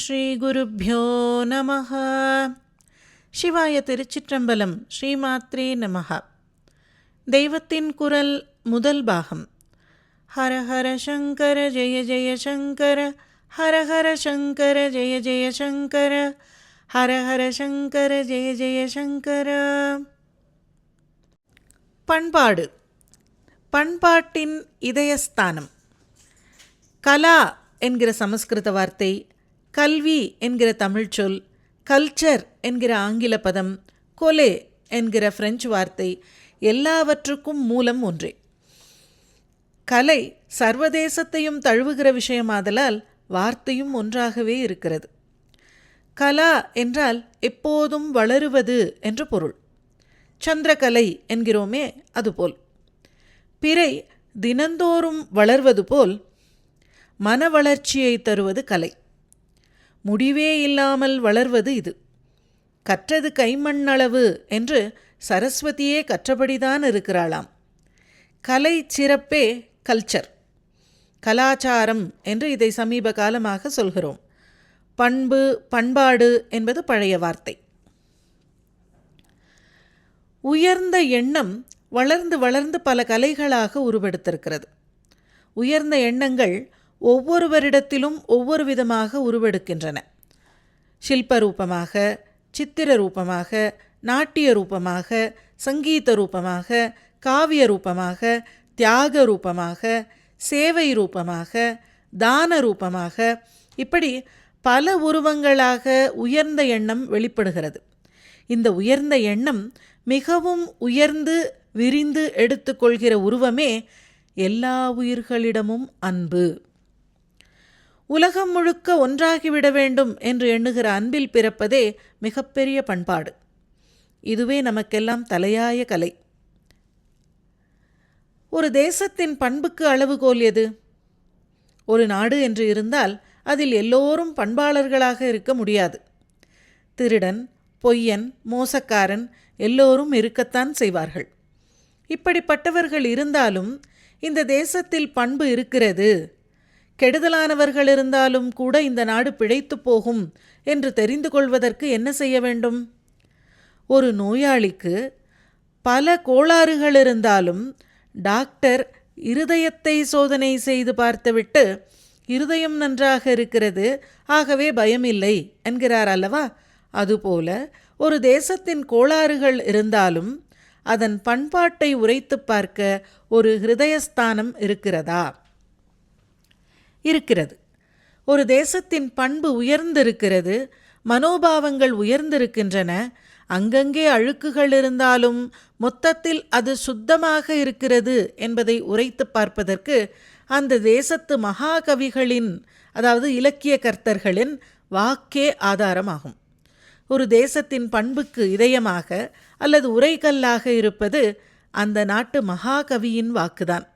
ஸ்ரீகுருப்போ நம சிவாய திருச்சிற்றம்பலம் ஸ்ரீமாத்ரே நமஹ. தெய்வத்தின் குரல் முதல் பாகம். ஹர ஹர சங்கர ஜெய ஜெய சங்கர ஹர ஹர சங்கர ஜெய ஜெய சங்கர ஹர ஹர சங்கர ஜெய ஜெய சங்கர. பண்பாடு. பண்பாட்டின் இதயஸ்தானம். கலா என்கிற சமஸ்கிருத வார்த்தை கல்வி என்கிற தமிழ்ச்சொல் கல்ச்சர் என்கிற ஆங்கில பதம் கொலே என்கிற பிரெஞ்சு வார்த்தை எல்லாவற்றுக்கும் மூலம் ஒன்றே. கலை சர்வதேசத்தையும் தழுவுகிற விஷயமாதலால் வார்த்தையும் ஒன்றாகவே இருக்கிறது. கலா என்றால் எப்போதும் வளருவது என்று பொருள். சந்திரகலை என்கிறோமே அதுபோல். பிறை தினந்தோறும் வளர்வது போல் மன வளர்ச்சியை தருவது கலை. முடிவே இல்லாமல் வளர்வது இது. கற்றது கைமண்ணளவு என்று சரஸ்வதியே கற்றபடிதான் இருக்கிறாளாம். கலை சிறப்பே கல்ச்சர் கலாச்சாரம் என்று இதை சமீப காலமாக சொல்கிறோம். பண்பு பண்பாடு என்பது பழைய வார்த்தை. உயர்ந்த எண்ணம் வளர்ந்து வளர்ந்து பல கலைகளாக உருவெடுத்திருக்கிறது. உயர்ந்த எண்ணங்கள் ஒவ்வொருவரிடத்திலும் ஒவ்வொரு விதமாக உருவெடுக்கின்றன. சில்ப ரூபமாக சித்திர ரூபமாக நாட்டிய ரூபமாக சங்கீத ரூபமாக காவிய ரூபமாக தியாக ரூபமாக சேவை ரூபமாக தான ரூபமாக இப்படி பல உருவங்களாக உயர்ந்த எண்ணம் வெளிப்படுகிறது. இந்த உயர்ந்த எண்ணம் மிகவும் உயர்ந்து விரிந்து எடுத்துக்கொள்கிற உருவமே எல்லா உயிர்களிடமும் அன்பு. உலகம் முழுக்க ஒன்றாகிவிட வேண்டும் என்று எண்ணுகிற அன்பில் பிறப்பதே மிகப்பெரிய பண்பாடு. இதுவே நமக்கெல்லாம் தலையாய கலை. ஒரு தேசத்தின் பண்புக்கு அளவுகோல் எது? ஒரு நாடு என்று இருந்தால் அதில் எல்லோரும் பண்பாளர்களாக இருக்க முடியாது. திருடன் பொய்யன் மோசக்காரன் எல்லோரும் இருக்கத்தான் செய்வார்கள். இப்படிப்பட்டவர்கள் இருந்தாலும் இந்த தேசத்தில் பண்பு இருக்கிறது கெடுதலானவர்கள் இருந்தாலும் கூட இந்த நாடு பிழைத்து போகும் என்று தெரிந்து கொள்வதற்கு என்ன செய்ய வேண்டும்? ஒரு நோயாளிக்கு பல கோளாறுகள் இருந்தாலும் டாக்டர் இருதயத்தை சோதனை செய்து பார்த்துவிட்டு இருதயம் நன்றாக இருக்கிறது ஆகவே பயமில்லை என்கிறார் அல்லவா? அதுபோல ஒரு தேசத்தின் கோளாறுகள் இருந்தாலும் அதன் பண்பாட்டை உரைத்து பார்க்க ஒரு ஹிருதயஸ்தானம் இருக்கிறதா? இருக்கிறது. ஒரு தேசத்தின் பண்பு உயர்ந்திருக்கிறது மனோபாவங்கள் உயர்ந்திருக்கின்றன அங்கங்கே அழுக்குகள் இருந்தாலும் மொத்தத்தில் அது சுத்தமாக இருக்கிறது என்பதை உரைத்து பார்ப்பதற்கு அந்த தேசத்து மகாகவிகளின் அதாவது இலக்கிய கர்த்தர்களின் வாக்கே ஆதாரமாகும். ஒரு தேசத்தின் பண்புக்கு இதயமாக அல்லது உரைகல்லாக இருப்பது அந்த நாட்டு மகாகவியின் வாக்குதான்.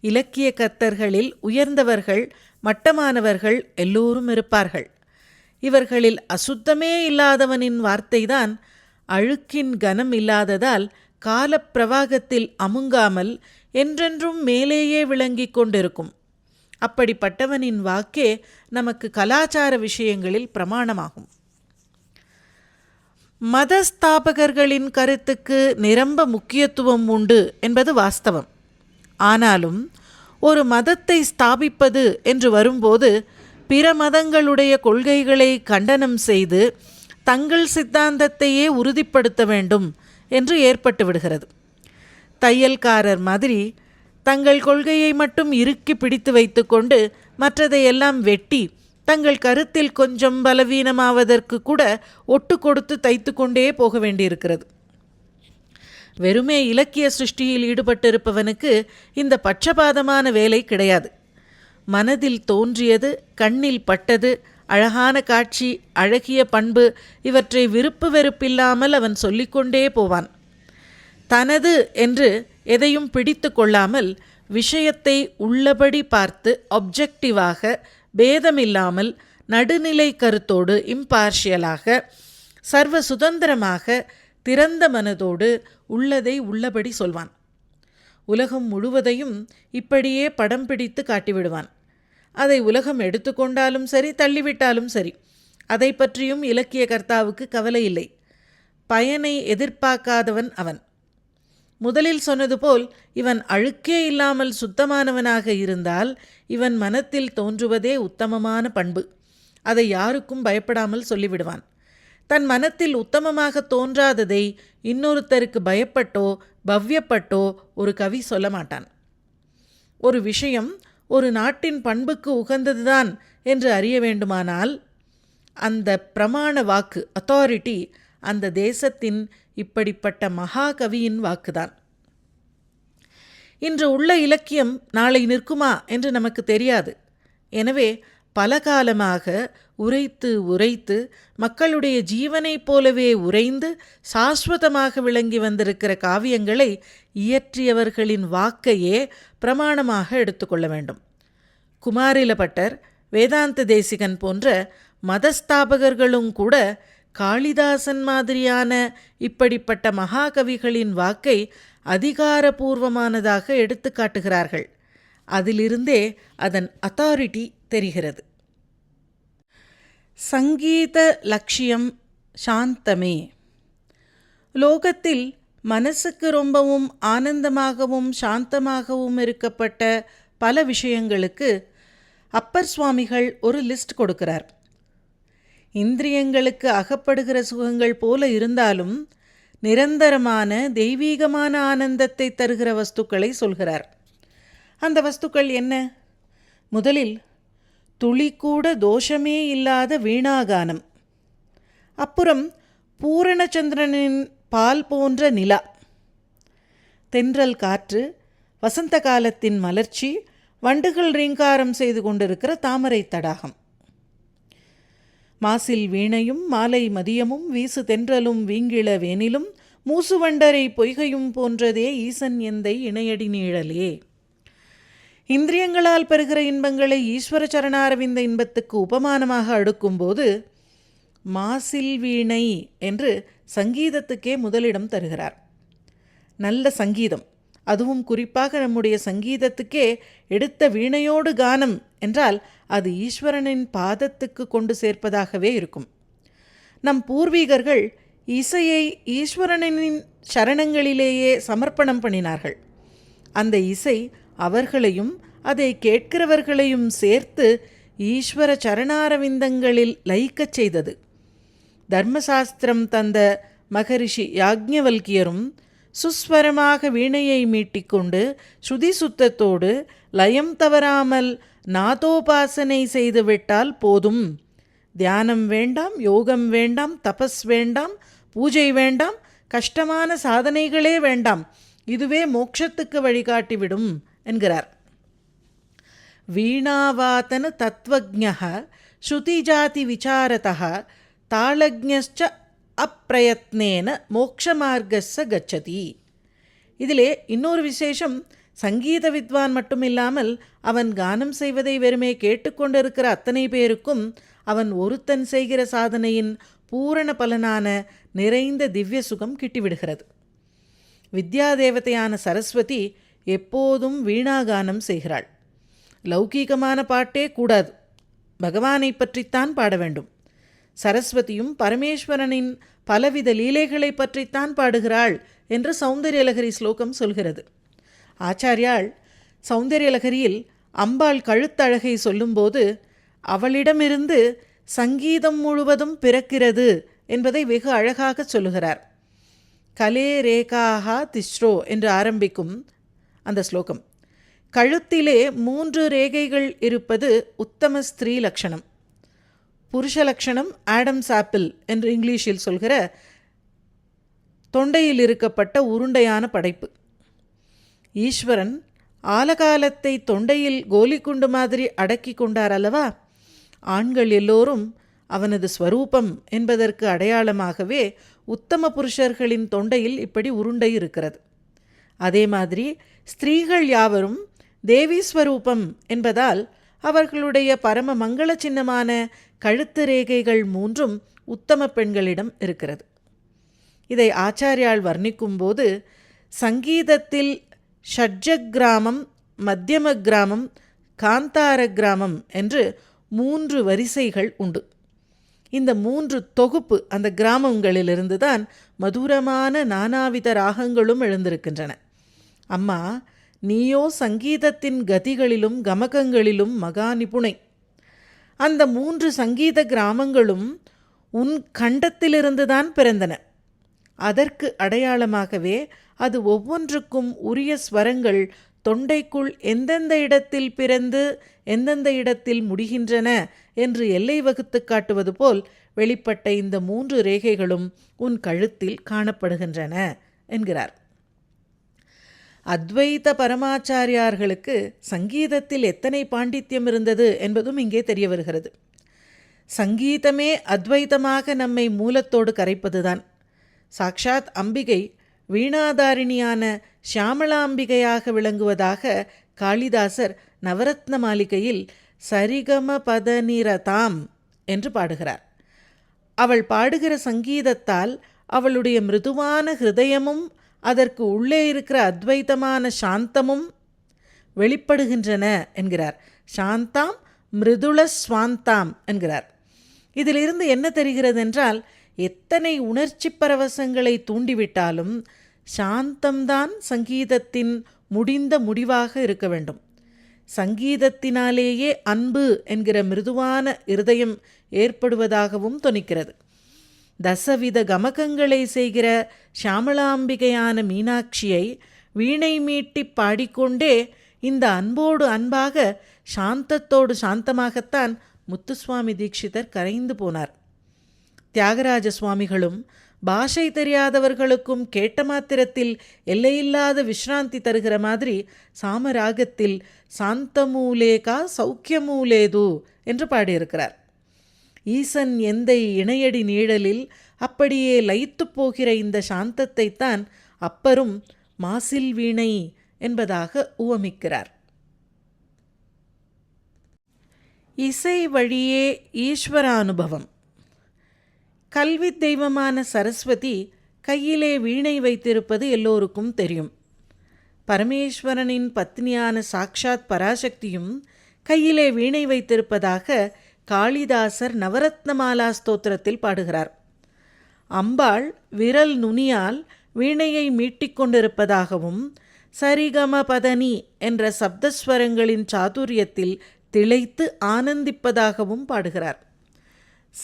இலக்கிய கர்த்தர்களில் உயர்ந்தவர்கள் மட்டமானவர்கள் எல்லோரும் இருப்பார்கள். இவர்களில் அசுத்தமே இல்லாதவனின் வார்த்தைதான் அழுக்கின் கனம் இல்லாததால் காலப்பிரவாகத்தில் அமுங்காமல் என்றென்றும் மேலேயே விளங்கிக் கொண்டிருக்கும். அப்படிப்பட்டவனின் வாக்கே நமக்கு கலாச்சார விஷயங்களில் பிரமாணமாகும். மதஸ்தாபகர்களின் கருத்துக்கு நிரம்ப முக்கியத்துவம் உண்டு என்பது வாஸ்தவம். ஆனாலும் ஒரு மதத்தை ஸ்தாபிப்பது என்று வரும்போது பிற மதங்களுடைய கொள்கைகளை கண்டனம் செய்து தங்கள் சித்தாந்தத்தையே உறுதிப்படுத்த வேண்டும் என்று ஏற்பட்டு விடுகிறது. தையல்காரர் மாதிரி தங்கள் கொள்கையை மட்டும் இறுக்கி பிடித்து வைத்துக்கொண்டு மற்றதையெல்லாம் வெட்டி தங்கள் கருத்தில் கொஞ்சம் பலவீனமாவதற்கு கூட ஒட்டு கொடுத்து தைத்து கொண்டே போக வேண்டியிருக்கிறது. வெறுமே இலக்கிய சிருஷ்டியில் ஈடுபட்டிருப்பவனுக்கு இந்த பட்சபாதமான வேலை கிடையாது. மனதில் தோன்றியது கண்ணில் பட்டது அழகான காட்சி அழகிய பண்பு இவற்றை விருப்பு வெறுப்பில்லாமல் அவன் சொல்லிக்கொண்டே போவான். தனது என்று எதையும் பிடித்து கொள்ளாமல் விஷயத்தை உள்ளபடி பார்த்து ஒப்ஜெக்டிவாக பேதமில்லாமல் நடுநிலை கருத்தோடு இம்பார்ஷியலாக சர்வ சுதந்திரமாக திறந்த மனதோடு உள்ளதை உள்ளபடி சொல்வான். உலகம் முழுவதையும் இப்படியே படம் பிடித்து காட்டிவிடுவான். அதை உலகம் எடுத்துக்கொண்டாலும் சரி தள்ளிவிட்டாலும் சரி அதை பற்றியும் இலக்கிய கர்த்தாவுக்கு கவலை இல்லை. பயனை எதிர்பார்க்காதவன் அவன். முதலில் சொன்னது போல் இவன் அழுக்கே இல்லாமல் சுத்தமானவனாக இருந்தால் இவன் மனத்தில் தோன்றுவதே உத்தமமான பண்பு. அதை யாருக்கும் பயப்படாமல் சொல்லிவிடுவான். தன் மனத்தில் உத்தமமாக தோன்றாததை இன்னொருத்தருக்கு பயப்பட்டோ பவ்யப்பட்டோ ஒரு கவி சொல்ல மாட்டான். ஒரு விஷயம் ஒரு நாட்டின் பண்புக்கு உகந்ததுதான் என்று அறிய வேண்டுமானால் அந்த பிரமாண வாக்கு அத்தாரிட்டி அந்த தேசத்தின் இப்படிப்பட்ட மகாகவியின் வாக்குதான். இன்று உள்ள இலக்கியம் நாளை நிற்குமா என்று நமக்கு தெரியாது. எனவே பல காலமாக உரைத்து உரைத்து மக்களுடைய ஜீவனைப் போலவே உறைந்து சாஸ்வதமாக விளங்கி வந்திருக்கிற காவியங்களை இயற்றியவர்களின் வாக்கையே பிரமாணமாக எடுத்துக்கொள்ள வேண்டும். குமாரிலபட்டர் வேதாந்த தேசிகன் போன்ற மதஸ்தாபகர்களும் கூட காளிதாசன் மாதிரியான இப்படிப்பட்ட மகாகவிகளின் வாக்கை அதிகாரபூர்வமானதாக எடுத்து காட்டுகிறார்கள். அதிலிருந்தே அதன் அத்தாரிட்டி தெரிகிறது. சங்கீத லட்சியம் சாந்தமே. லோகத்தில் மனசுக்கு ரொம்பவும் ஆனந்தமாகவும் சாந்தமாகவும் இருக்கப்பட்ட பல விஷயங்களுக்கு அப்பர் சுவாமிகள் ஒரு லிஸ்ட் கொடுக்கிறார். இந்திரியங்களுக்கு அகப்படுகிற சுகங்கள் போல இருந்தாலும் நிரந்தரமான தெய்வீகமான ஆனந்தத்தை தருகிற வஸ்துக்களை சொல்கிறார். அந்த வஸ்துக்கள் என்ன? முதலில் துளிக்கூட தோஷமே இல்லாத வீணாகானம். அப்புறம் பூரணச்சந்திரனின் பால் போன்ற நிலா. தென்றல் காற்று வசந்த காலத்தின் மலர்ச்சி வண்டுகள் ரீங்காரம் செய்து கொண்டிருக்கிற தாமரை தடாகம். மாசில் வீணையும் மாலை மதியமும் வீசு தென்றலும் வீங்கிள வேனிலும் மூசுவண்டரை பொய்கையும் போன்றதே ஈசன் எந்தை இணையடி நீழலே. இந்திரியங்களால் பெறுகிற இன்பங்களை ஈஸ்வர சரணாரவிந்த இன்பத்துக்கு உபமானமாக அடுக்கும்போது மாசில் வீணை என்று சங்கீதத்துக்கே முதலிடம் தருகிறார். நல்ல சங்கீதம். அதுவும் குறிப்பாக நம்முடைய சங்கீதத்துக்கே எடுத்த வீணையோடு கானம் என்றால் அது ஈஸ்வரனின் பாதத்துக்கு கொண்டு சேர்ப்பதாகவே இருக்கும். நம் பூர்வீகர்கள் இசையை ஈஸ்வரனின் சரணங்களிலேயே சமர்ப்பணம் பண்ணினார்கள். அந்த இசை அவர்களையும் அதை கேட்கிறவர்களையும் சேர்த்து ஈஸ்வர சரணாரவிந்தங்களில் லயிக்கச் செய்தது. தர்மசாஸ்திரம் தந்த மகரிஷி யாக்ஞவல்கியரும் சுஸ்வரமாக வீணையை மீட்டிக்கொண்டு ஸ்ருதி சுத்தத்தோடு லயம் தவறாமல் நாதோபாசனை செய்துவிட்டால் போதும். தியானம் வேண்டாம் யோகம் வேண்டாம் தபஸ் வேண்டாம் பூஜை வேண்டாம் கஷ்டமான சாதனைகளே வேண்டாம். இதுவே மோட்சத்துக்கு வழிகாட்டிவிடும். என்கிறார். வீணாவாதன தத்வஜக ஸ்ருதிஜாதி விசாரதா தாளஜ்ஞச்ச அப்பிரயத்னேன மோக்ஷமார்க்கஸ்ஸ கச்சதி. இதிலே இன்னொரு விசேஷம் சங்கீத வித்வான் மட்டுமில்லாமல் அவன் கானம் செய்வதை வெறுமே கேட்டுக்கொண்டிருக்கிற அத்தனை பேருக்கும் அவன் ஒருத்தன் செய்கிற சாதனையின் பூரண பலனான நிறைந்த திவ்ய சுகம் கிட்டிவிடுகிறது. வித்யாதேவதையான சரஸ்வதி எப்போதும் வீணாகானம் செய்கிறாள். லௌகீகமான பாட்டே கூடாது. பகவானை பற்றித்தான் பாட வேண்டும். சரஸ்வதியும் பரமேஸ்வரனின் பலவித லீலைகளை பற்றித்தான் பாடுகிறாள் என்று சௌந்தரியலகரி ஸ்லோகம் சொல்கிறது. ஆச்சாரியாள் சௌந்தரியலகரியில் அம்பாள் கழுத்தழகை சொல்லும்போது அவளிடமிருந்து சங்கீதம் முழுவதும் பிறக்கிறது என்பதை வெகு அழகாக சொல்லுகிறார். கலே ரேகாஹா திஸ்ரோ என்று ஆரம்பிக்கும் அந்த ஸ்லோகம். கழுத்திலே மூன்று ரேகைகள் இருப்பது உத்தம ஸ்திரீ லக்ஷணம் புருஷ லக்ஷணம் ஆடம் சாப்பிள் என்று இங்கிலீஷில் சொல்கிற தொண்டையில் இருக்கப்பட்ட உருண்டையான படைப்பு. ஈஸ்வரன் ஆலகாலத்தை தொண்டையில் கோலிக்குண்டு மாதிரி அடக்கி கொண்டார் அல்லவா? ஆண்கள் எல்லோரும் அவனது ஸ்வரூபம் என்பதற்கு அடையாளமாகவே உத்தம புருஷர்களின் தொண்டையில் இப்படி உருண்டை இருக்கிறது. அதே மாதிரி ஸ்திரீகள் யாவரும் தேவீஸ்வரூபம் என்பதால் அவர்களுடைய பரம மங்கள சின்னமான கழுத்து ரேகைகள் மூன்றும் உத்தம பெண்களிடம் இருக்கிறது. இதை ஆச்சாரியால் வர்ணிக்கும்போது சங்கீதத்தில் ஷட்ஜ கிராமம் மத்தியம கிராமம் காந்தார கிராமம் என்று மூன்று வரிசைகள் உண்டு. இந்த மூன்று தொகுப்பு அந்த கிராமங்களிலிருந்து தான் மதுரமான நானாவித ராகங்களும் எழுந்திருக்கின்றன. அம்மா நீயோ சங்கீதத்தின் கதிகளிலும் கமகங்களிலும் மகா நிபுணை. அந்த மூன்று சங்கீத கிராமங்களும் உன் கண்டத்திலிருந்து தான் பிறந்தன. அதற்கு அடையாளமாகவே அது ஒவ்வொன்றுக்கும் உரிய ஸ்வரங்கள் தொண்டைக்குள் எந்தெந்த இடத்தில் பிறந்து எந்தெந்த இடத்தில் முடிகின்றன என்று எல்லை வகுத்து காட்டுவது போல் வெளிப்பட்ட இந்த மூன்று ரேகைகளும் உன் கழுத்தில் காணப்படுகின்றன என்கிறார். அத்வைத பரமாச்சாரியார்களுக்கு சங்கீதத்தில் எத்தனை பாண்டித்யம் இருந்தது என்பதும் இங்கே தெரிய வருகிறது. சங்கீதமே அத்வைதமாக நம்மை மூலத்தோடு கரைப்பதுதான். சாக்ஷாத் அம்பிகை வீணாதாரிணியான ஷியாமளாம்பிகையாக விளங்குவதாக காளிதாசர் நவரத்ன மாளிகையில் சரிகம பதனிரதாம் என்று பாடுகிறார். அவள் பாடுகிற சங்கீதத்தால் அவளுடைய மிருதுவான ஹிருதயமும் அதற்கு உள்ளே இருக்கிற அத்வைதமான சாந்தமும் வெளிப்படுகின்றன என்கிறார். சாந்தாம் மிருதுள ஸ்வாந்தாம் என்கிறார். இதிலிருந்து என்ன தெரிகிறது என்றால் எத்தனை உணர்ச்சி பரவசங்களை தூண்டிவிட்டாலும் சாந்தம்தான் சங்கீதத்தின் முடிந்த முடிவாக இருக்க வேண்டும். சங்கீதத்தினாலேயே அன்பு என்கிற மிருதுவான இருதயம் ஏற்படுவதாகவும் துணிக்கிறது தசவித கமகங்களை செய்கிற ஷியாமளாம்பிகையான மீனாட்சியை வீணை மீட்டி பாடிக்கொண்டே இந்த அன்போடு அன்பாக சாந்தத்தோடு சாந்தமாகத்தான் முத்துசுவாமி தீட்சிதர் கரைந்து போனார். தியாகராஜ சுவாமிகளும் பாஷை தெரியாதவர்களுக்கும் கேட்ட மாத்திரத்தில் எல்லையில்லாத விஷ்ராந்தி தருகிற மாதிரி சாமராகத்தில் சாந்தமூலேகா சௌக்கியமூலேது என்று பாடியிருக்கிறார். ஈசன் எந்தை இணையடி நீழலில் அப்படியே லயித்து போகிற இந்த சாந்தத்தைத்தான் அப்பரும் மாசில் வீணை என்பதாக உவமிக்கிறார். இசை வழியே ஈஸ்வரானுபவம். கல்வி தெய்வமான சரஸ்வதி கையிலே வீணை வைத்திருப்பது எல்லோருக்கும் தெரியும். பரமேஸ்வரனின் பத்னியான சாக்ஷாத் பராசக்தியும் கையிலே வீணை வைத்திருப்பதாக காளிதாசர் நவரத்னமாலா ஸ்தோத்திரத்தில் பாடுகிறார். அம்பாள் விரல் நுனியால் வீணையை மீட்டிக்கொண்டிருப்பதாகவும் சரிகம பதனி என்ற சப்தஸ்வரங்களின் சாதுரியத்தில் திளைத்து ஆனந்திப்பதாகவும் பாடுகிறார்.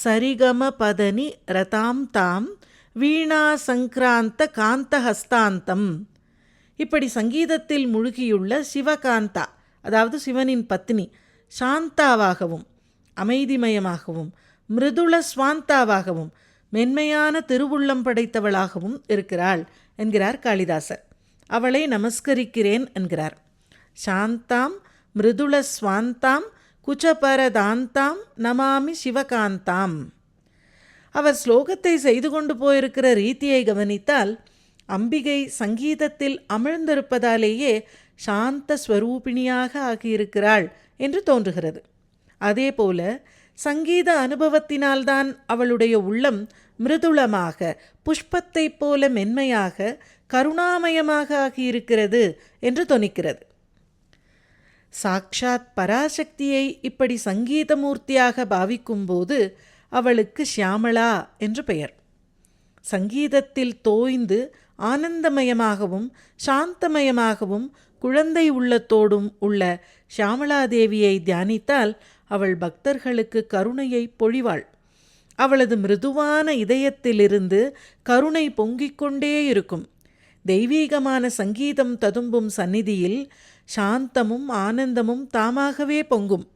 சரிகம பதனி ரதாம் தாம் வீணா சங்கிராந்த காந்தஹஸ்தாந்தம். இப்படி சங்கீதத்தில் முழுகியுள்ள சிவகாந்தா அதாவது சிவனின் பத்னி சாந்தாவாகவும் அமைதிமயமாகவும் மிருதுள ஸ்வாந்தாவாகவும் மென்மையான திருவுள்ளம் படைத்தவளாகவும் இருக்கிறாள் என்கிறார் காளிதாசர். அவளை நமஸ்கரிக்கிறேன் என்கிறார். சாந்தாம் மிருதுள ஸ்வாந்தாம் குச்சபரதாந்தாம் நமாமி சிவகாந்தாம். அவர் ஸ்லோகத்தை செய்து கொண்டு போயிருக்கிற ரீதியை கவனித்தால் அம்பிகை சங்கீதத்தில் அமிழ்ந்திருப்பதாலேயே சாந்த ஸ்வரூபிணியாக ஆகியிருக்கிறாள் என்று தோன்றுகிறது. அதேபோல சங்கீத அனுபவத்தினால்தான் அவளுடைய உள்ளம் மிருதுளமாக புஷ்பத்தைப் போல மென்மையாக கருணாமயமாக ஆகியிருக்கிறது என்று தொனிக்கிறது. சாக்ஷாத் பராசக்தியை இப்படி சங்கீதமூர்த்தியாக பாவிக்கும்போது அவளுக்கு ஷியாமளா என்று பெயர். சங்கீதத்தில் தோய்ந்து ஆனந்தமயமாகவும் சாந்தமயமாகவும் குழந்தை உள்ளத்தோடும் உள்ள ஷியாமளாதேவியை தியானித்தால் அவள் பக்தர்களுக்கு கருணையை பொழிவாள். அவளது மிருதுவான இதயத்திலிருந்து கருணை பொங்கிக் கொண்டே இருக்கும். தெய்வீகமான சங்கீதம் ததும்பும் சந்நிதியில் சாந்தமும் ஆனந்தமும் தாமாகவே பொங்கும்.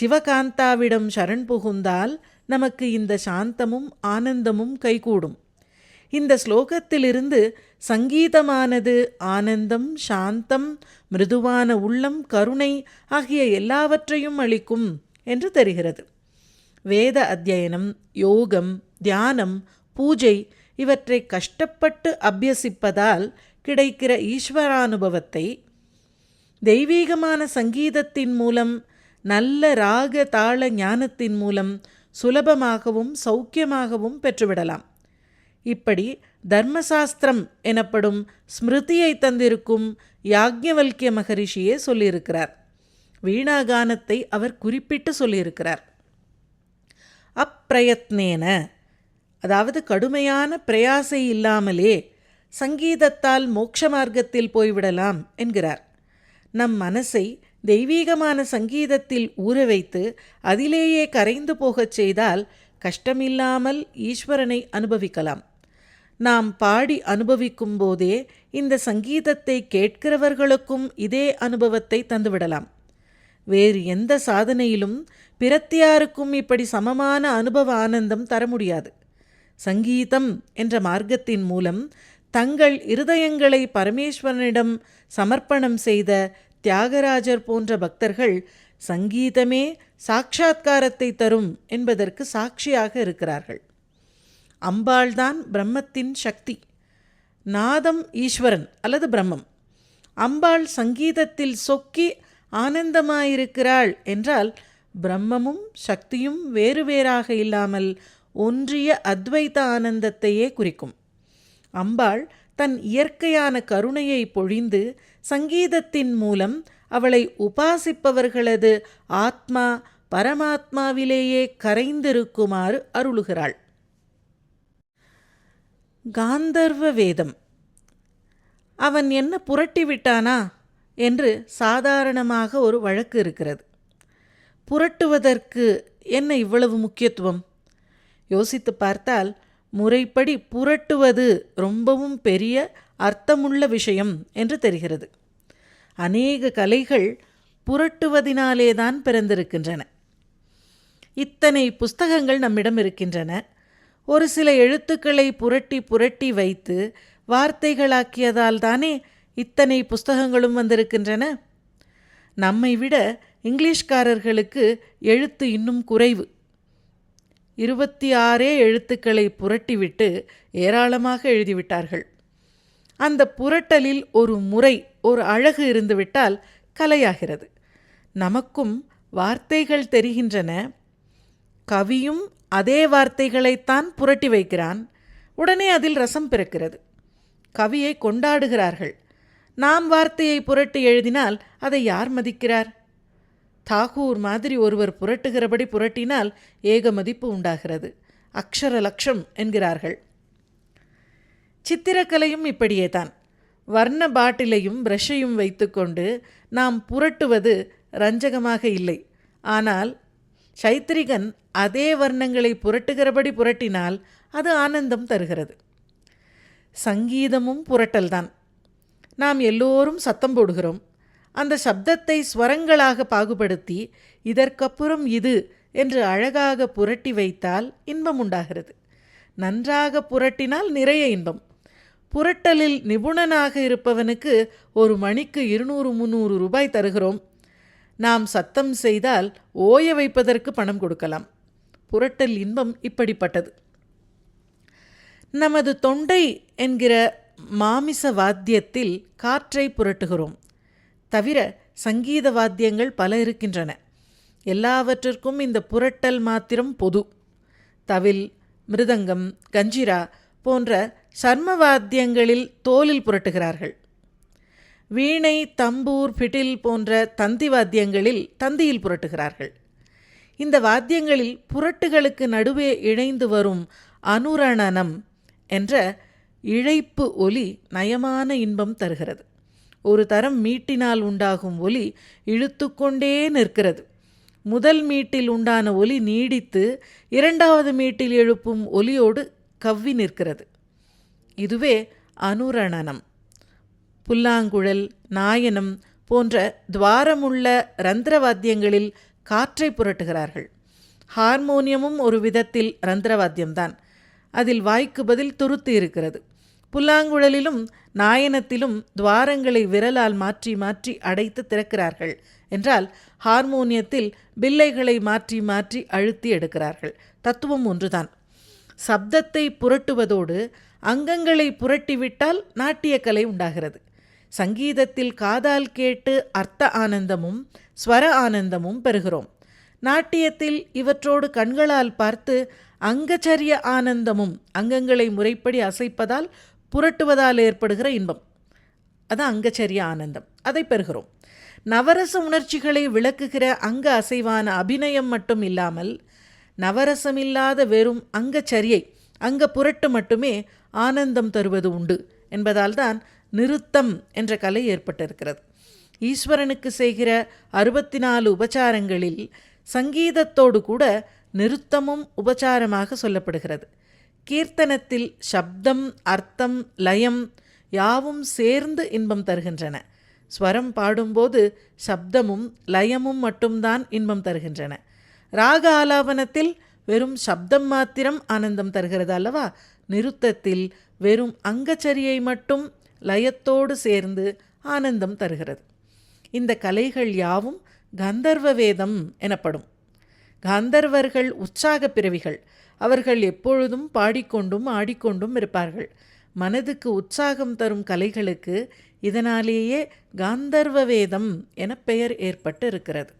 சிவகாந்தாவிடம் சரண் புகுந்தால் நமக்கு இந்த சாந்தமும் ஆனந்தமும் கைகூடும். இந்த ஸ்லோகத்திலிருந்து சங்கீதமானது ஆனந்தம் சாந்தம் மிருதுவான உள்ளம் கருணை ஆகிய எல்லாவற்றையும் அளிக்கும் என்று தெரிகிறது. வேத அத்தியனம் யோகம் தியானம் பூஜை இவற்றை கஷ்டப்பட்டு அபியசிப்பதால் கிடைக்கிற ஈஸ்வரானுபவத்தை தெய்வீகமான சங்கீதத்தின் மூலம் நல்ல ராக தாள ஞானத்தின் மூலம் சுலபமாகவும் சௌக்கியமாகவும் பெற்றுவிடலாம். இப்படி தர்மசாஸ்திரம் எனப்படும் ஸ்மிருதியை தந்திருக்கும் யாக்ஞவல்கிய மகரிஷியே சொல்லியிருக்கிறார். வீணாகானத்தை அவர் குறிப்பிட்டு சொல்லியிருக்கிறார். அப்பிரயத்னேன அதாவது கடுமையான பிரயாசை இல்லாமலே சங்கீதத்தால் மோட்ச மார்க்கத்தில் போய்விடலாம் என்கிறார். நம் மனசை தெய்வீகமான சங்கீதத்தில் ஊற வைத்து அதிலேயே கரைந்து போகச் செய்தால் கஷ்டமில்லாமல் ஈஸ்வரனை அனுபவிக்கலாம். நாம் பாடி அனுபவிக்கும் போதே இந்த சங்கீதத்தை கேட்கிறவர்களுக்கும் இதே அனுபவத்தை தந்துவிடலாம். வேறு எந்த சாதனையிலும் பிரத்தியாருக்கும் இப்படி சமமான அனுபவ ஆனந்தம் தர முடியாது சங்கீதம் என்ற மார்க்கத்தின் மூலம் தங்கள் இருதயங்களை பரமேஸ்வரனிடம் சமர்ப்பணம் செய்த தியாகராஜர் போன்ற பக்தர்கள் சங்கீதமே சாட்சா்காரத்தை தரும் என்பதற்கு சாட்சியாக இருக்கிறார்கள். அம்பாள்தான் பிரம்மத்தின் சக்தி. நாதம் ஈஸ்வரன் அல்லது பிரம்மம். அம்பாள் சங்கீதத்தில் சொக்கி ஆனந்தமாயிருக்கிறாள் என்றால் பிரம்மமும் சக்தியும் வேறு வேறாக இல்லாமல் ஒன்றிய அத்வைத ஆனந்தத்தையே குறிக்கும். அம்பாள் தன் இயற்கையான கருணையை பொழிந்து சங்கீதத்தின் மூலம் அவளை உபாசிப்பவர்களது ஆத்மா பரமாத்மாவிலேயே கரைந்திருக்குமாறு அருளுகிறாள். காந்தர்வ வேதம் அவன் என்ன புரட்டி விட்டானா என்று சாதாரணமாக ஒரு வழக்கு இருக்கிறது. புரட்டுவதற்கு என்ன இவ்வளவு முக்கியத்துவம்? யோசித்து பார்த்தால் முறைப்படி புரட்டுவது ரொம்பவும் பெரிய அர்த்தமுள்ள விஷயம் என்று தெரிகிறது. அநேக கலைகள் புரட்டுவதினாலேதான் பிறந்திருக்கின்றன. இத்தனை புஸ்தகங்கள் நம்மிடம் இருக்கின்றன. ஒரு சில எழுத்துக்களை புரட்டி புரட்டி வைத்து வார்த்தைகளாக்கியதால் தானே இத்தனை புஸ்தகங்களும் வந்திருக்கின்றன? நம்மை விட இங்கிலீஷ்காரர்களுக்கு எழுத்து இன்னும் குறைவு. இருபத்தி ஆறே எழுத்துக்களை புரட்டிவிட்டு ஏராளமாக எழுதிவிட்டார்கள். அந்த புரட்டலில் ஒரு முறை ஒரு அழகு இருந்துவிட்டால் கலையாகிறது. நமக்கும் வார்த்தைகள் தெரிகின்றன. கவியும் அதே வார்த்தைகளைத்தான் புரட்டி வைக்கிறான். உடனே அதில் ரசம் பிறக்கிறது. கவியை கொண்டாடுகிறார்கள். நாம் வார்த்தையை புரட்டி எழுதினால் அதை யார் மதிக்கிறார்? தாகூர் மாதிரி ஒருவர் புரட்டுகிறபடி புரட்டினால் ஏக மதிப்பு உண்டாகிறது. அக்ஷர லட்சம் என்கிறார்கள். சித்திரக்கலையும் இப்படியே தான். வர்ண பாட்டிலையும் பிரஷையும் வைத்துக்கொண்டு நாம் புரட்டுவது ரஞ்சகமாக இல்லை. ஆனால் சைத்திரிகன் அதே வர்ணங்களை புரட்டுகிறபடி புரட்டினால் அது ஆனந்தம் தருகிறது. சங்கீதமும் புரட்டல்தான். நாம் எல்லோரும் சத்தம் போடுகிறோம். அந்த சப்தத்தை ஸ்வரங்களாக பாகுபடுத்தி இதற்கப்புறம் இது என்று அழகாக புரட்டி வைத்தால் இன்பம் உண்டாகிறது. நன்றாக புரட்டினால் நிறைய இன்பம். புரட்டலில் நிபுணனாக இருப்பவனுக்கு ஒரு மணிக்கு இருநூறு முந்நூறு ரூபாய் தருகிறோம். நாம் சத்தம் செய்தால் ஓய வைப்பதற்கு பணம் கொடுக்கலாம். புரட்டல் இன்பம் இப்படிப்பட்டது. நமது தொண்டை என்கிற மாமிச வாத்தியத்தில் காற்றை புரட்டுகிறோம். தவிர சங்கீத வாத்தியங்கள் பல இருக்கின்றன. எல்லாவற்றிற்கும் இந்த புரட்டல் மாத்திரம் பொது. தவில் மிருதங்கம் கஞ்சிரா போன்ற சர்ம வாத்தியங்களில் தோலில் புரட்டுகிறார்கள். வீணை தம்பூர் பிட்டில் போன்ற தந்தி வாத்தியங்களில் தந்தியில் புரட்டுகிறார்கள். இந்த வாத்தியங்களில் புரட்டுகளுக்கு நடுவே இணைந்து வரும் அனுரணனம் என்ற இழைப்பு ஒலி நயமான இன்பம் தருகிறது. ஒரு தரம் மீட்டினால் உண்டாகும் ஒலி இழுத்துக்கொண்டே நிற்கிறது. முதல் மீட்டில் உண்டான ஒலி நீடித்து இரண்டாவது மீட்டில் எழுப்பும் ஒலியோடு கவ்வி நிற்கிறது. இதுவே அனுரணனம். புல்லாங்குழல் நாயனம் போன்ற துவாரமுள்ள ரந்திரவாத்தியங்களில் காற்றை புரட்டுகிறார்கள். ஹார்மோனியமும் ஒரு விதத்தில் ரந்திரவாத்தியம்தான். அதில் வாய்க்கு பதில் துருத்து இருக்கிறது. புல்லாங்குழலிலும் நாயனத்திலும் துவாரங்களை விரலால் மாற்றி மாற்றி அடைத்து திறக்கிறார்கள் என்றால் ஹார்மோனியத்தில் பில்லைகளை மாற்றி மாற்றி அழுத்தி எடுக்கிறார்கள். தத்துவம் ஒன்றுதான். சப்தத்தை புரட்டுவதோடு அங்கங்களை புரட்டிவிட்டால் நாட்டியக்கலை உண்டாகிறது. சங்கீதத்தில் காதால் கேட்டு அர்த்த ஆனந்தமும் ஸ்வர ஆனந்தமும் பெறுகிறோம். நாட்டியத்தில் இவற்றோடு கண்களால் பார்த்து அங்கச்சரிய ஆனந்தமும் அங்கங்களை முறைப்படி அசைப்பதால் புரட்டுவதால் ஏற்படுகிற இன்பம். அது அங்கச்சரிய ஆனந்தம். அதை பெறுகிறோம். நவரச உணர்ச்சிகளை விளக்குகிற அங்க அசைவான அபிநயம் மட்டும் இல்லாமல் நவரசமில்லாத வெறும் அங்கச்சரியை அங்க புரட்டு மட்டுமே ஆனந்தம் தருவது உண்டு என்பதால்தான் நிறுத்தம் என்ற கலை ஏற்பட்டிருக்கிறது. ஈஸ்வரனுக்கு செய்கிற அறுபத்தி நாலு உபச்சாரங்களில் சங்கீதத்தோடு கூட நிறுத்தமும் உபச்சாரமாக சொல்லப்படுகிறது. கீர்த்தனத்தில் சப்தம் அர்த்தம் லயம் யாவும் சேர்ந்து இன்பம் தருகின்றன. ஸ்வரம் பாடும்போது சப்தமும் லயமும் மட்டும்தான் இன்பம் தருகின்றன. ராக ஆலாபனத்தில் வெறும் சப்தம் மாத்திரம் ஆனந்தம் தருகிறது அல்லவா? நிறுத்தத்தில் வெறும் அங்கச்சரியை மட்டும் லயத்தோடு சேர்ந்து ஆனந்தம் தருகிறது. இந்த கலைகள் யாவும் கந்தர்வ வேதம் எனப்படும். கந்தர்வர்கள் உற்சாக பிறவிகள். அவர்கள் எப்பொழுதும் பாடிக்கொண்டும் ஆடிக்கொண்டும் இருப்பார்கள். மனதுக்கு உற்சாகம் தரும் கலைகளுக்கு இதனாலேயே காந்தர்வ வேதம் என பெயர் ஏற்பட்டு இருக்கிறது.